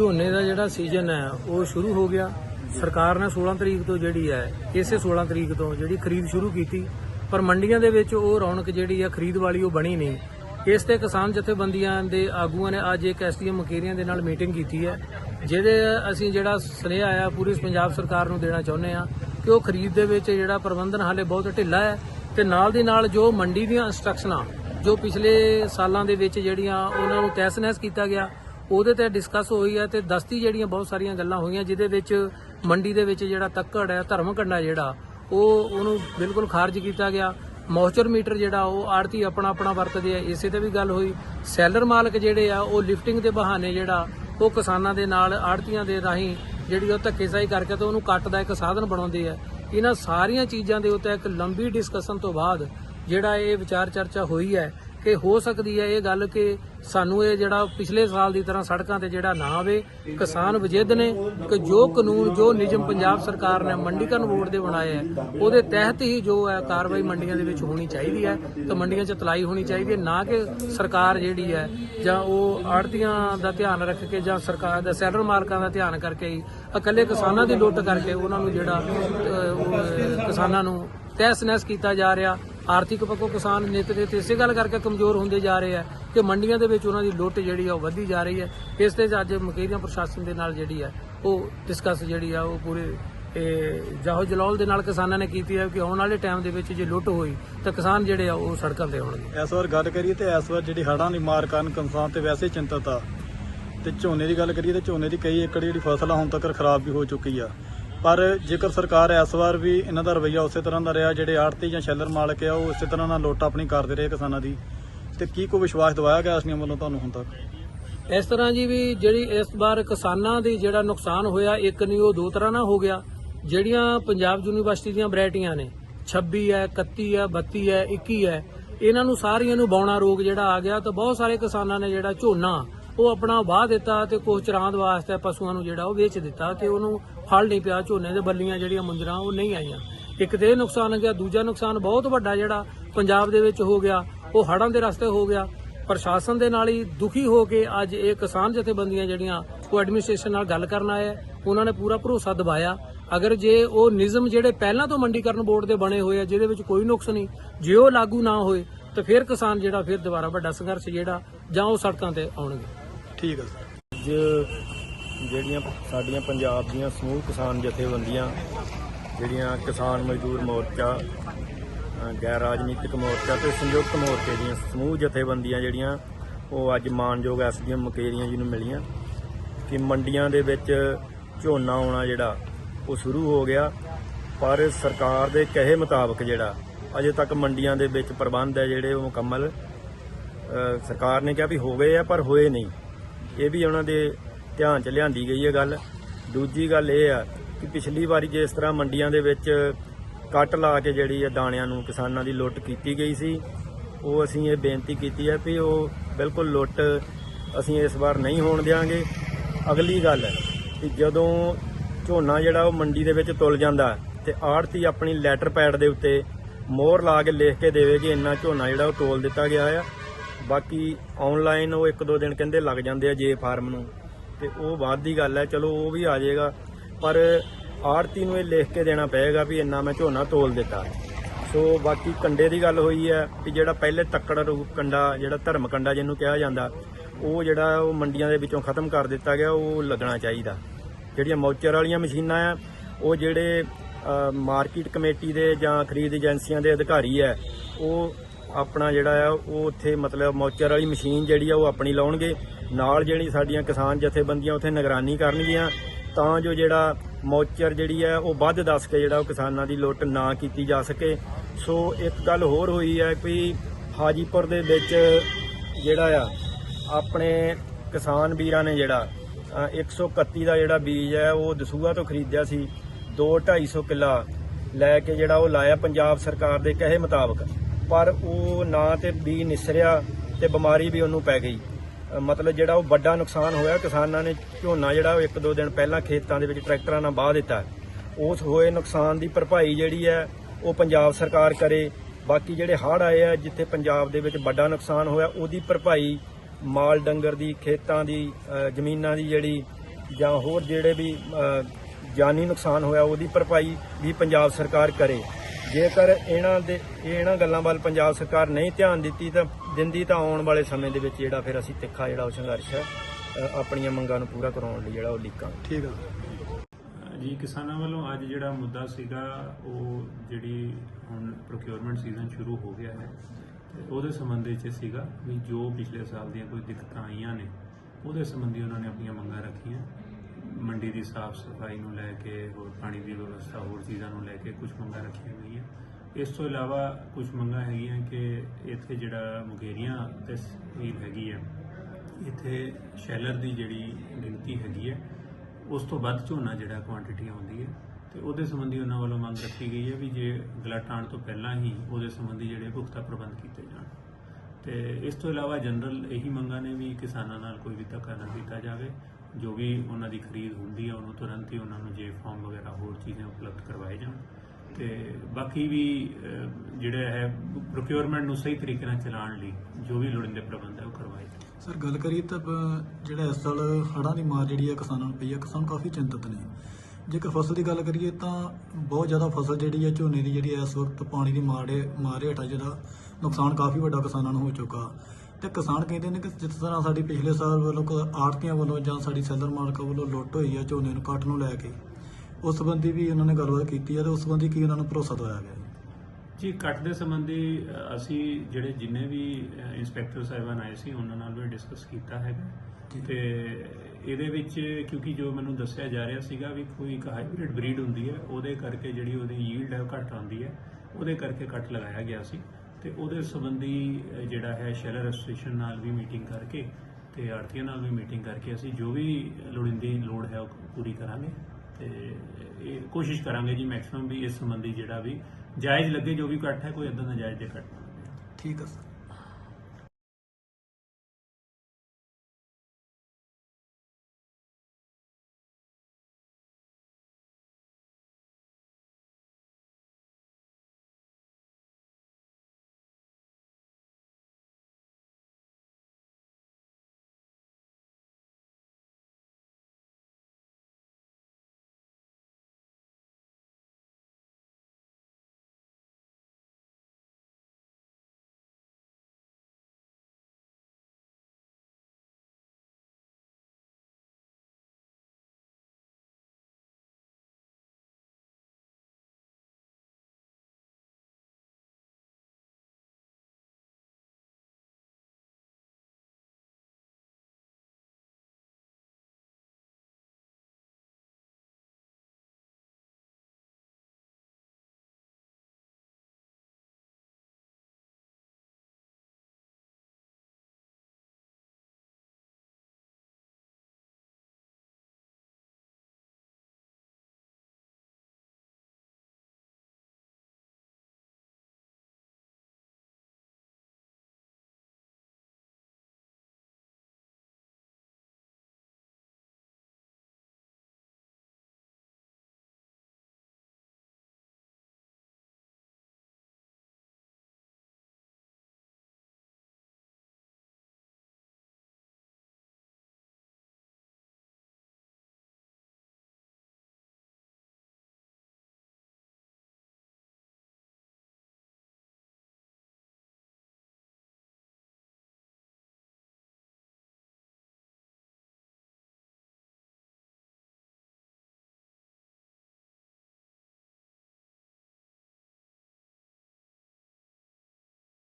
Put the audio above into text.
ਝੋਨੇ ਦਾ ਜਿਹੜਾ ਸੀਜ਼ਨ ਹੈ, ਉਹ ਸ਼ੁਰੂ ਹੋ ਗਿਆ। ਸਰਕਾਰ ਨੇ 16 ਤਰੀਕ ਤੋਂ ਜਿਹੜੀ ਹੈ, ਇਸੇ 16 ਤਰੀਕ ਤੋਂ ਜਿਹੜੀ ਖਰੀਦ ਸ਼ੁਰੂ ਕੀਤੀ। ਪਰ ਮੰਡੀਆਂ ਦੇ ਵਿੱਚ ਉਹ ਰੌਣਕ ਜਿਹੜੀ ਹੈ, ਖਰੀਦ ਵਾਲੀ ਉਹ ਬਣੀ ਨਹੀਂ। ਇਸ ਤੇ ਕਿਸਾਨ ਜਥੇਬੰਦੀਆਂ ਦੇ ਆਗੂਆਂ ਨੇ ਅੱਜ ਇੱਕ ਐਸਟੀਐਮ ਮਕੇਰੀਆਂ ਦੇ ਨਾਲ ਮੀਟਿੰਗ ਕੀਤੀ ਹੈ, ਜਿਹਦੇ ਅਸੀਂ ਜਿਹੜਾ ਸੁਨੇਹਾ ਆਇਆ, ਪੂਰੀ ਪੰਜਾਬ ਸਰਕਾਰ ਨੂੰ ਦੇਣਾ ਚਾਹੁੰਦੇ ਆ ਕਿ ਉਹ ਖਰੀਦ ਦੇ ਵਿੱਚ ਜਿਹੜਾ ਪ੍ਰਬੰਧਨ ਹਾਲੇ ਬਹੁਤ ਢਿੱਲਾ ਹੈ ਤੇ ਨਾਲ ਦੀ ਨਾਲ ਜੋ ਮੰਡੀ ਦੀਆਂ ਇੰਸਟਰਕਸ਼ਨਾਂ ਜੋ ਪਿਛਲੇ ਸਾਲਾਂ ਦੇ ਵਿੱਚ ਜਿਹੜੀਆਂ ਉਹਨਾਂ ਨੂੰ ਤਹਿਸ-ਨਹਿਸ ਕੀਤਾ ਗਿਆ ਉਹਦੇ ਤੇ ਡਿਸਕਸ ਹੋਈ ਹੈ ਤੇ ਦਸਤੀ ਜਿਹੜੀਆਂ ਬਹੁਤ ਸਾਰੀਆਂ ਗੱਲਾਂ ਹੋਈਆਂ, ਜਿਹਦੇ ਵਿੱਚ ਮੰਡੀ ਦੇ ਵਿੱਚ ਜਿਹੜਾ ਤੱਕੜ ਹੈ ਧਰਮ ਕੰਡਾ ਜਿਹੜਾ, ਉਹ ਉਹਨੂੰ ਬਿਲਕੁਲ ਖਾਰਜ ਕੀਤਾ ਗਿਆ। ਮੌਚਰ ਮੀਟਰ ਜਿਹੜਾ, ਉਹ ਆੜਤੀ ਆਪਣਾ ਆਪਣਾ ਵਰਤਦੇ ਆ। ਇਸੇ ਤੇ ਵੀ ਗੱਲ ਹੋਈ। ਸੈਲਰ ਮਾਲਕ ਜਿਹੜੇ ਆ, ਉਹ ਲਿਫਟਿੰਗ ਦੇ ਬਹਾਨੇ ਜਿਹੜਾ, ਉਹ ਕਿਸਾਨਾਂ ਦੇ ਨਾਲ ਆੜਤੀਆਂ ਦੇ ਰਾਹੀਂ ਜਿਹੜੀ ਉਹ ਧੱਕੇਸ਼ਾਹੀ ਕਰਕੇ ਤੇ ਉਹਨੂੰ ਕੱਟ ਦਾ ਇੱਕ ਸਾਧਨ ਬਣਾਉਂਦੇ ਆ। ਇਹਨਾਂ ਸਾਰੀਆਂ ਚੀਜ਼ਾਂ ਦੇ ਉੱਤੇ ਇੱਕ ਲੰਬੀ ਡਿਸਕਸ਼ਨ ਤੋਂ ਬਾਅਦ ਜਿਹੜਾ ਇਹ ਵਿਚਾਰ ਚਰਚਾ ਹੋਈ ਹੈ ਕਿ ਹੋ ਸਕਦੀ ਹੈ ਇਹ ਗੱਲ ਕਿ ਸਾਨੂੰ ਇਹ ਜਿਹੜਾ ਪਿਛਲੇ ਸਾਲ ਦੀ ਤਰ੍ਹਾਂ ਸੜਕਾਂ ਤੇ ਜਿਹੜਾ ਨਾ ਆਵੇ, ਕਿਸਾਨ ਵਜਿੱਦ ਨੇ ਕਿ ਜੋ ਕਾਨੂੰਨ, ਜੋ ਨਿਯਮ ਪੰਜਾਬ ਸਰਕਾਰ ਨੇ ਮੰਡੀਕਰਨ ਬੋਰਡ ਦੇ ਬਣਾਏ ਹੈ, ਉਹਦੇ ਤਹਿਤ ਹੀ ਜੋ ਹੈ ਕਾਰਵਾਈ ਮੰਡੀਆਂ ਦੇ ਵਿੱਚ ਹੋਣੀ ਚਾਹੀਦੀ ਹੈ, ਤੇ ਮੰਡੀਆਂ 'ਚ ਤਲਾਈ ਹੋਣੀ ਚਾਹੀਦੀ ਹੈ, ਨਾ ਕਿ ਸਰਕਾਰ ਜਿਹੜੀ ਹੈ, ਜਾਂ ਉਹ ਆੜਤੀਆਂ ਦਾ ਧਿਆਨ ਰੱਖ ਕੇ ਜਾਂ ਸਰਕਾਰ ਦਾ ਸੈਲਰ ਮਾਰਕਾਂ ਦਾ ਧਿਆਨ ਕਰਕੇ ਹੀ ਇਕੱਲੇ ਕਿਸਾਨਾਂ ਦੀ ਲੁੱਟ ਕਰਕੇ ਉਹਨਾਂ ਨੂੰ ਜਿਹੜਾ ਕਿਸਾਨਾਂ ਨੂੰ ਤਹਿਸ ਨਹਿਸ ਕੀਤਾ ਜਾ ਰਿਹਾ ਆਰਥਿਕ ਪੱਖੋਂ ਕਿਸਾਨ ਨਿਤ ਦੇ ਇਸੇ ਗੱਲ ਕਰਕੇ ਕਮਜ਼ੋਰ ਹੁੰਦੇ ਜਾ ਰਹੇ ਆ ਕਿ ਮੰਡੀਆਂ ਦੇ ਵਿੱਚ ਉਹਨਾਂ ਦੀ ਲੁੱਟ ਜਿਹੜੀ ਆ ਉਹ ਵੱਧਦੀ ਜਾ ਰਹੀ ਹੈ ਇਸ ਤੇ ਅੱਜ ਮਕੇਰੀਆਂ ਪ੍ਰਸ਼ਾਸਨ ਦੇ ਨਾਲ ਜਿਹੜੀ ਆ, ਉਹ ਡਿਸਕਸ ਜਿਹੜੀ ਆ, ਉਹ ਪੂਰੇ ਜਾਹੋ ਜਲਾਲ ਦੇ ਨਾਲ ਕਿਸਾਨਾਂ ਨੇ ਕੀਤੀ ਹੈ ਕਿ ਆਉਣ ਵਾਲੇ ਟਾਈਮ ਦੇ ਵਿੱਚ ਜੇ ਲੁੱਟ ਹੋਈ ਤਾਂ ਕਿਸਾਨ ਜਿਹੜੇ ਆ ਉਹ ਸੜਕਾਂ ਤੇ ਆਉਣਗੇ। ਇਸ ਵਾਰ ਗੱਲ ਕਰੀਏ ਤੇ ਇਸ ਵਾਰ ਜਿਹੜੀ ਹੜ੍ਹਾਂ ਦੀ ਮਾਰ ਕਾਰਨ ਕਿਸਾਨ ਤੇ ਵੈਸੇ ਚਿੰਤਤ ਆ। ਤੇ ਝੋਨੇ ਦੀ ਗੱਲ ਕਰੀਏ ਤੇ ਝੋਨੇ ਦੀ ਕਈ ਏਕੜ ਜਿਹੜੀ ਫਸਲ ਆ ਹੁਣ ਤੱਕ ਖਰਾਬ ਵੀ ਹੋ ਚੁੱਕੀ ਆ। ਪਰ ਜੇਕਰ ਸਰਕਾਰ ਇਸ ਵਾਰ ਵੀ ਇਹਨਾਂ ਦਾ ਰਵੱਈਆ ਉਸੇ ਤਰ੍ਹਾਂ ਦਾ ਰਿਹਾ, ਜਿਹੜੇ ਆੜਤੀ ਜਾਂ ਸ਼ੈਲਰ ਮਾਲਕ ਆ, ਉਹ ਉਸੇ ਤਰ੍ਹਾਂ ਨਾਲ ਲੁੱਟ ਆਪਣੀ ਕਰਦੇ ਰਹੇ ਕਿਸਾਨਾਂ ਦੀ, ਤੇ ਕੀ ਕੋਈ ਵਿਸ਼ਵਾਸ ਦਿਵਾਇਆ ਗਿਆ ਅਸਲੀਆਂ ਵੱਲੋਂ ਤੁਹਾਨੂੰ ਹੁਣ ਤੱਕ? ਇਸ ਤਰ੍ਹਾਂ ਜੀ ਵੀ ਜਿਹੜੀ ਇਸ ਵਾਰ ਕਿਸਾਨਾਂ ਦੀ ਜਿਹੜਾ ਨੁਕਸਾਨ ਹੋਇਆ, ਇੱਕ ਨਹੀਂ, ਉਹ ਦੋ ਤਰ੍ਹਾਂ ਨਾਲ ਹੋ ਗਿਆ। ਜਿਹੜੀਆਂ ਪੰਜਾਬ ਯੂਨੀਵਰਸਿਟੀ ਦੀਆਂ ਵੈਰਾਈਟੀਆਂ ਨੇ 26 ਹੈ 31 ਹੈ 32 ਹੈ 21 ਹੈ, ਇਹਨਾਂ ਨੂੰ ਸਾਰੀਆਂ ਨੂੰ ਬੌਣਾ ਰੋਗ ਜਿਹੜਾ ਆ ਗਿਆ, ਤਾਂ ਬਹੁਤ ਸਾਰੇ ਕਿਸਾਨਾਂ ਨੇ ਜਿਹੜਾ ਝੋਨਾ ਉਹ ਆਪਣਾ ਵਾਹ ਦਿੱਤਾ ਤੇ ਕੁਝ ਚਰਾਂਦ ਵਾਸਤੇ ਪਸ਼ੂਆਂ ਨੂੰ ਜਿਹੜਾ ਉਹ ਵੇਚ ਦਿੱਤਾ ਤੇ ਉਹਨੂੰ ਫਲ ਨਹੀਂ ਪਿਆ, ਝੋਨੇ ਦੇ ਬੱਲੀਆਂ ਜਿਹੜੀਆਂ ਮੁੰਜਰਾਂ, ਉਹ ਨਹੀਂ ਆਈਆਂ। ਇੱਕ ਤੇ ਇਹ ਨੁਕਸਾਨ ਗਿਆ, ਦੂਜਾ ਨੁਕਸਾਨ ਬਹੁਤ ਵੱਡਾ ਜਿਹੜਾ ਪੰਜਾਬ ਦੇ ਵਿੱਚ ਹੋ ਗਿਆ, ਉਹ ਹੜ੍ਹਾਂ ਦੇ ਰਸਤੇ ਹੋ ਗਿਆ। ਪ੍ਰਸ਼ਾਸਨ ਦੇ ਨਾਲ ਹੀ ਦੁਖੀ ਹੋ ਕੇ ਅੱਜ ਇਹ ਕਿਸਾਨ ਜਥੇਬੰਦੀਆਂ ਜਿਹੜੀਆਂ ਉਹ ਐਡਮਿਨਿਸਟ੍ਰੇਸ਼ਨ ਨਾਲ ਗੱਲ ਕਰਨ ਆਏ ਉਹਨਾਂ ਨੇ ਪੂਰਾ ਭਰੋਸਾ ਦਿਵਾਇਆ। ਅਗਰ ਜੇ ਉਹ ਨਿਯਮ ਜਿਹੜੇ ਪਹਿਲਾਂ ਤੋਂ ਮੰਡੀਕਰਨ ਬੋਰਡ ਦੇ ਬਣੇ ਹੋਏ ਆ, ਜਿਹਦੇ ਵਿੱਚ ਕੋਈ ਨੁਕਸ ਨਹੀਂ, ਜੇ ਉਹ ਲਾਗੂ ਨਾ ਹੋਏ, ਤਾਂ ਫਿਰ ਕਿਸਾਨ ਜਿਹੜਾ ਫਿਰ ਦੁਬਾਰਾ ਵੱਡਾ ਸੰਘਰਸ਼ ਜਿਹੜਾ ਜਾਂ ਉਹ ਸੜਕਾਂ ਤੇ ਆਉਣਗੇ। ਠੀਕ ਹੈ ਸਰ। ਅੱਜ ਜਿਹੜੀਆਂ ਸਾਡੀਆਂ ਪੰਜਾਬ ਦੀਆਂ ਸਮੂਹ ਕਿਸਾਨ ਜਥੇਬੰਦੀਆਂ, ਜਿਹੜੀਆਂ ਕਿਸਾਨ ਮਜ਼ਦੂਰ ਮੋਰਚਾ ਗੈਰ ਰਾਜਨੀਤਿਕ ਮੋਰਚਾ ਤੇ ਸੰਯੁਕਤ ਮੋਰਚੇ ਦੀਆਂ ਸਮੂਹ ਜਥੇਬੰਦੀਆਂ ਜਿਹੜੀਆਂ, ਉਹ ਅੱਜ ਮਾਨਯੋਗ ਐਸਡੀਐਮ ਮਕੇਰੀਆਂ ਜੀ ਨੂੰ ਮਿਲੀਆਂ ਕਿ ਮੰਡੀਆਂ ਦੇ ਵਿੱਚ ਝੋਨਾ ਆਉਣਾ ਜਿਹੜਾ, ਉਹ ਸ਼ੁਰੂ ਹੋ ਗਿਆ, ਪਰ ਸਰਕਾਰ ਦੇ ਕਹੇ ਮੁਤਾਬਕ ਜਿਹੜਾ, ਅਜੇ ਤੱਕ ਮੰਡੀਆਂ ਦੇ ਵਿੱਚ ਪ੍ਰਬੰਧ ਹੈ ਜਿਹੜੇ ਉਹ ਮੁਕੰਮਲ ਸਰਕਾਰ ਨੇ ਕਿਹਾ ਵੀ ਹੋ ਗਏ ਆ ਪਰ ਹੋਏ ਨਹੀਂ। ਇਹ ਵੀ ਉਹਨਾਂ ਦੇ ਧਿਆਨ ਚ ਲਿਆਂਦੀ ਗਈ ਹੈ ਗੱਲ। ਦੂਜੀ ਗੱਲ ਇਹ ਆ ਕਿ ਪਿਛਲੀ ਵਾਰੀ ਜਿਸ ਤਰ੍ਹਾਂ ਮੰਡੀਆਂ ਦੇ ਵਿੱਚ ਕੱਟ ਲਾ ਕੇ ਜਿਹੜੀ ਹੈ ਦਾਣਿਆਂ ਨੂੰ ਕਿਸਾਨਾਂ ਦੀ ਲੁੱਟ ਕੀਤੀ ਗਈ ਸੀ, ਉਹ ਅਸੀਂ ਇਹ ਬੇਨਤੀ ਕੀਤੀ ਹੈ ਵੀ ਉਹ ਬਿਲਕੁਲ ਲੁੱਟ ਅਸੀਂ ਇਸ ਵਾਰ ਨਹੀਂ ਹੋਣ ਦਿਆਂਗੇ। ਅਗਲੀ ਗੱਲ ਕਿ ਜਦੋਂ ਝੋਨਾ ਜਿਹੜਾ ਉਹ ਮੰਡੀ ਦੇ ਵਿੱਚ ਤੁਲ ਜਾਂਦਾ ਤੇ ਆੜਤੀ ਆਪਣੀ ਲੈਟਰ ਪੈਡ ਦੇ ਉੱਤੇ ਮੋਹਰ ਲਾ ਕੇ ਲਿਖ ਕੇ ਦੇਵੇ ਕਿ ਇੰਨਾ ਝੋਨਾ ਜਿਹੜਾ ਉਹ ਤੋਲ ਦਿੱਤਾ ਗਿਆ ਆ ਬਾਕੀ ਆਨਲਾਈਨ ਉਹ ਇੱਕ ਦੋ ਦਿਨ ਕਹਿੰਦੇ ਲੱਗ ਜਾਂਦੇ ਆ ਜੇ ਫਾਰਮ ਨੂੰ। ਤੇ ਉਹ ਬਾਅਦ ਦੀ ਗੱਲ ਹੈ, ਚਲੋ ਉਹ ਵੀ ਆ ਜਾਏਗਾ। ਪਰ ਆੜਤੀ ਨੂੰ ਇਹ ਲਿਖ ਕੇ ਦੇਣਾ ਪਏਗਾ ਵੀ ਇੰਨਾ ਮੈਂ ਝੋਨਾ ਤੋਲ ਦਿੱਤਾ। ਸੋ ਬਾਕੀ ਕੰਡੇ ਦੀ ਗੱਲ ਹੋਈ ਹੈ ਕਿ ਜਿਹੜਾ ਪਹਿਲੇ ਤੱਕੜ ਰੂਪ ਕੰਡਾ, ਜਿਹੜਾ ਧਰਮ ਕੰਡਾ ਜਿਹਨੂੰ ਕਿਹਾ ਜਾਂਦਾ, ਉਹ ਜਿਹੜਾ ਉਹ ਮੰਡੀਆਂ ਦੇ ਵਿੱਚੋਂ ਖਤਮ ਕਰ ਦਿੱਤਾ ਗਿਆ, ਉਹ ਲੱਗਣਾ ਚਾਹੀਦਾ। ਜਿਹੜੀਆਂ ਮੌਚਰ ਵਾਲੀਆਂ ਮਸ਼ੀਨਾਂ ਆ, ਉਹ ਜਿਹੜੇ ਮਾਰਕੀਟ ਕਮੇਟੀ ਦੇ ਜਾਂ ਖਰੀਦ ਏਜੰਸੀਆਂ ਦੇ ਅਧਿਕਾਰੀ ਹੈ, ਉਹ ਆਪਣਾ ਜਿਹੜਾ ਆ ਉਹ ਉੱਥੇ ਮਤਲਬ ਮੌਚਰ ਵਾਲੀ ਮਸ਼ੀਨ ਜਿਹੜੀ ਆ ਉਹ ਆਪਣੀ ਲਾਉਣਗੇ। ਨਾਲ ਜਿਹੜੀ ਸਾਡੀਆਂ ਕਿਸਾਨ ਜਥੇਬੰਦੀਆਂ ਉੱਥੇ ਨਿਗਰਾਨੀ ਕਰਨਗੀਆਂ। ਤਾਂ ਜੋ ਜਿਹੜਾ ਮੌਚਰ ਜਿਹੜੀ ਹੈ ਉਹ ਵੱਧ ਦੱਸ ਕੇ ਜਿਹੜਾ ਉਹ ਕਿਸਾਨਾਂ ਦੀ ਲੁੱਟ ਨਾ ਕੀਤੀ ਜਾ ਸਕੇ। ਸੋ ਇੱਕ ਗੱਲ ਹੋਰ ਹੋਈ ਹੈ ਕਿ ਹਾਜੀਪੁਰ ਦੇ ਵਿੱਚ ਜਿਹੜਾ ਆ ਆਪਣੇ ਕਿਸਾਨ ਵੀਰਾਂ ਨੇ ਜਿਹੜਾ ਅ, 131 ਦਾ ਜਿਹੜਾ ਬੀਜ ਹੈ ਉਹ ਦਸੂਆ ਤੋਂ ਖਰੀਦਿਆ ਸੀ। 2 250 ਕਿੱਲਾ ਲੈ ਕੇ ਜਿਹੜਾ ਉਹ ਲਾਇਆ ਪੰਜਾਬ ਸਰਕਾਰ ਦੇ ਕਹੇ ਮੁਤਾਬਕ। ਪਰ ਉਹ ਨਾ ਤੇ ਬੀ ਨਿਸਰਿਆ ਤੇ ਬਿਮਾਰੀ ਵੀ ਉਹਨੂੰ ਪੈ ਗਈ। ਮਤਲਬ ਜਿਹੜਾ ਉਹ ਵੱਡਾ ਨੁਕਸਾਨ ਹੋਇਆ, ਕਿਸਾਨਾਂ ਨੇ ਝੋਨਾ ਜਿਹੜਾ ਉਹ ਇੱਕ ਦੋ ਦਿਨ ਪਹਿਲਾਂ ਖੇਤਾਂ ਦੇ ਵਿੱਚ ਟਰੈਕਟਰਾਂ ਨਾਲ ਵਾਹ ਦਿੱਤਾ। ਉਸ ਹੋਏ ਨੁਕਸਾਨ ਦੀ ਭਰਪਾਈ ਜਿਹੜੀ ਹੈ, ਉਹ ਪੰਜਾਬ ਸਰਕਾਰ ਕਰੇ। ਬਾਕੀ ਜਿਹੜੇ ਹੜ੍ਹ ਆਏ ਆ, ਜਿੱਥੇ ਪੰਜਾਬ ਦੇ ਵਿੱਚ ਵੱਡਾ ਨੁਕਸਾਨ ਹੋਇਆ, ਉਹਦੀ ਭਰਪਾਈ ਮਾਲ ਡੰਗਰ ਦੀ, ਖੇਤਾਂ ਦੀ ਜ਼ਮੀਨਾਂ ਦੀ ਜਿਹੜੀ, ਜਾਂ ਹੋਰ ਜਿਹੜੇ ਵੀ ਜਾਨੀ ਨੁਕਸਾਨ ਹੋਇਆ, ਉਹਦੀ ਭਰਪਾਈ ਵੀ ਪੰਜਾਬ ਸਰਕਾਰ ਕਰੇ। ਜੇਕਰ ਇਹਨਾਂ ਦੇ ਇਹਨਾਂ ਗੱਲਾਂ ਵੱਲ ਪੰਜਾਬ ਸਰਕਾਰ ਨਹੀਂ ਧਿਆਨ ਦਿੱਤੀ ਤਾਂ ਦਿੰਦੀ ਤਾਂ ਆਉਣ ਵਾਲੇ ਸਮੇਂ ਦੇ ਵਿੱਚ ਜਿਹੜਾ ਫਿਰ ਅਸੀਂ ਤਿੱਖਾ ਜਿਹੜਾ ਉਹ ਸੰਘਰਸ਼ ਹੈ ਆਪਣੀਆਂ ਮੰਗਾਂ ਨੂੰ ਪੂਰਾ ਕਰਾਉਣ ਲਈ ਜਿਹੜਾ ਉਹ ਲੀਕਾਂਗੇ ਠੀਕ ਆ। ਜੀ ਕਿਸਾਨਾਂ ਵੱਲੋਂ ਅੱਜ ਜਿਹੜਾ ਮੁੱਦਾ ਸੀਗਾ ਉਹ ਜਿਹੜੀ ਹੁਣ ਪ੍ਰੋਕਿਉਰਮੈਂਟ ਸੀਜ਼ਨ ਸ਼ੁਰੂ ਹੋ ਗਿਆ ਹੈ ਉਹਦੇ ਸੰਬੰਧੀ ਚ ਸੀਗਾ ਵੀ ਜੋ ਪਿਛਲੇ ਸਾਲ ਦੀਆਂ ਕੋਈ ਦਿੱਕਤਾਂ ਆਈਆਂ ਨੇ ਉਹਦੇ ਸੰਬੰਧੀ ਉਹਨਾਂ ਨੇ ਆਪਣੀਆਂ ਮੰਗਾਂ ਰੱਖੀਆਂ। ਮੰਡੀ ਦੀ ਸਾਫ਼ ਸਫ਼ਾਈ ਨੂੰ ਲੈ ਕੇ, ਹੋਰ ਪਾਣੀ ਦੀ ਵਿਵਸਥਾ, ਹੋਰ ਚੀਜ਼ਾਂ ਨੂੰ ਲੈ ਕੇ ਕੁਝ ਮੰਗਾਂ ਰੱਖੀਆਂ ਗਈਆਂ ਇਸ ਤੋਂ ਇਲਾਵਾ ਕੁਝ ਮੰਗਾਂ ਹੈਗੀਆਂ ਕਿ ਇੱਥੇ ਜਿਹੜਾ ਮੁਗੇਰੀਆਂ ਮੁਕੇਰੀਆਂ ਤਹਿਸੀਲ ਹੈਗੀ ਹੈ ਇੱਥੇ ਸ਼ੈਲਰ ਦੀ ਜਿਹੜੀ ਗਿਣਤੀ ਹੈਗੀ ਹੈ ਉਸ ਤੋਂ ਵੱਧ ਝੋਨਾ ਜਿਹੜਾ ਕੁਆਂਟੀਟੀ ਆਉਂਦੀ ਹੈ ਤੇ ਉਹਦੇ ਸੰਬੰਧੀ ਉਹਨਾਂ ਵੱਲੋਂ ਮੰਗ ਰੱਖੀ ਗਈ ਹੈ ਵੀ ਜੇ ਗਲਟ ਆਉਣ ਤੋਂ ਪਹਿਲਾਂ ਹੀ ਉਹਦੇ ਸੰਬੰਧੀ ਜਿਹੜੇ ਪੁਖਤਾ ਪ੍ਰਬੰਧ ਕੀਤੇ ਜਾਣ। ਤੇ ਇਸ ਤੋਂ ਇਲਾਵਾ ਜਨਰਲ ਇਹੀ ਮੰਗਾਂ ਨੇ ਵੀ ਕਿਸਾਨਾਂ ਨਾਲ ਕੋਈ ਵੀ ਧੱਕਾ ਨਾ ਕੀਤਾ ਜਾਵੇ। ਜੋ ਵੀ ਉਹਨਾਂ ਦੀ ਖਰੀਦ ਹੁੰਦੀ ਹੈ ਉਹਨੂੰ ਤੁਰੰਤ ਹੀ ਉਹਨਾਂ ਨੂੰ ਜੇ ਫਾਰਮ ਵਗੈਰਾ ਹੋਰ ਚੀਜ਼ਾਂ ਉਪਲਬਧ ਕਰਵਾਏ ਜਾਣ। ਤੇ ਬਾਕੀ ਵੀ ਜਿਹੜਾ ਹੈ ਪ੍ਰੋਕਿਉਰਮੈਂਟ ਨੂੰ ਸਹੀ ਤਰੀਕੇ ਨਾਲ ਚਲਾਉਣ ਲਈ ਜੋ ਵੀ ਲੋੜੀਂਦੇ ਪ੍ਰਬੰਧ ਹੈ ਉਹ ਕਰਵਾਏ ਜਾਣ। ਸਰ, ਗੱਲ ਕਰੀਏ ਤਾਂ ਜਿਹੜਾ ਇਸ ਸਾਲ ਹੜ੍ਹਾਂ ਦੀ ਮਾਰ ਜਿਹੜੀ ਹੈ ਕਿਸਾਨਾਂ ਨੂੰ ਪਈ ਹੈ ਕਿਸਾਨ ਕਾਫੀ ਚਿੰਤਤ ਨੇ। ਜੇਕਰ ਫਸਲ ਦੀ ਗੱਲ ਕਰੀਏ ਤਾਂ ਬਹੁਤ ਜ਼ਿਆਦਾ ਫਸਲ ਜਿਹੜੀ ਹੈ ਝੋਨੇ ਦੀ ਜਿਹੜੀ ਹੈ ਇਸ ਵਕਤ ਪਾਣੀ ਦੀ ਮਾਰ ਮਾਰ ਹੇਠ ਆ ਜਿਹੜਾ ਨੁਕਸਾਨ ਕਾਫੀ ਵੱਡਾ ਕਿਸਾਨਾਂ ਨੂੰ ਹੋ ਚੁੱਕਾ। ਤੇ ਕਿਸਾਨ ਕਹਿੰਦੇ ਨੇ ਕਿ ਜਿਸ ਤਰ੍ਹਾਂ ਸਾਡੀ ਪਿਛਲੇ ਸਾਲ ਵੱਲੋਂ ਆੜਤੀਆਂ ਵੱਲੋਂ ਜਾਂ ਸਾਡੀ ਸੈਲਰ ਮਾਲਕਾਂ ਵੱਲੋਂ ਲੁੱਟ ਹੋਈ ਹੈ ਝੋਨੇ ਨੂੰ ਕੱਟ ਨੂੰ ਲੈ ਕੇ ਉਸ ਸੰਬੰਧੀ ਵੀ ਉਹਨਾਂ ਨੇ ਗੱਲਬਾਤ ਕੀਤੀ ਹੈ ਤੇ ਉਸ ਸੰਬੰਧੀ ਕੀ ਉਹਨਾਂ ਨੂੰ ਭਰੋਸਾ ਦਵਾਇਆ ਗਿਆ ਹੈ ਜੀ ਕੱਟ ਦੇ ਸੰਬੰਧੀ ਅਸੀਂ ਜਿਹੜੇ ਜਿੰਨੇ ਵੀ ਇੰਸਪੈਕਟਰ ਸਾਹਿਬਾਨ ਆਏ ਸੀ ਉਹਨਾਂ ਨਾਲ ਵੀ ਡਿਸਕਸ ਕੀਤਾ ਹੈਗਾ। ਤੇ ਇਹਦੇ ਵਿੱਚ ਕਿਉਂਕਿ ਜੋ ਮੈਨੂੰ ਦੱਸਿਆ ਜਾ ਰਿਹਾ ਸੀਗਾ ਵੀ ਕੋਈ ਇੱਕ ਹਾਈਬ੍ਰਿਡ ਬਰੀਡ ਹੁੰਦੀ ਹੈ ਉਹਦੇ ਕਰਕੇ ਜਿਹੜੀ ਉਹਦੀ ਯੀਲਡ ਹੈ ਉਹ ਘੱਟ ਆਉਂਦੀ ਹੈ ਉਹਦੇ ਕਰਕੇ ਕੱਟ ਲਗਾਇਆ ਗਿਆ ਸੀ। ਤੇ ਉਹਦੇ ਸੰਬੰਧੀ ਜਿਹੜਾ ਹੈ ਸ਼ੈਲਰ ਐਸੋਸੀਏਸ਼ਨ ਨਾਲ ਵੀ ਮੀਟਿੰਗ ਕਰਕੇ ਤੇ ਆੜਤੀਆਂ ਨਾਲ ਵੀ ਮੀਟਿੰਗ ਕਰਕੇ ਅਸੀਂ ਜੋ ਵੀ ਲੋੜੀਂਦੀ ਲੋੜ ਹੈ ਉਹ ਪੂਰੀ ਕਰਾਂਗੇ। ਤੇ ਇਹ ਕੋਸ਼ਿਸ਼ ਕਰਾਂਗੇ ਜੀ ਮੈਕਸਿਮਮ ਵੀ ਇਸ ਸੰਬੰਧੀ ਜਿਹੜਾ ਵੀ ਜਾਇਜ਼ ਲੱਗੇ ਜੋ ਵੀ ਕੱਟ ਹੈ, ਕੋਈ ਇਦਾਂ ਦਾ ਜਾਇਜ਼ ਦੇ ਕੱਟ ਠੀਕ ਹੈ ਸਰ।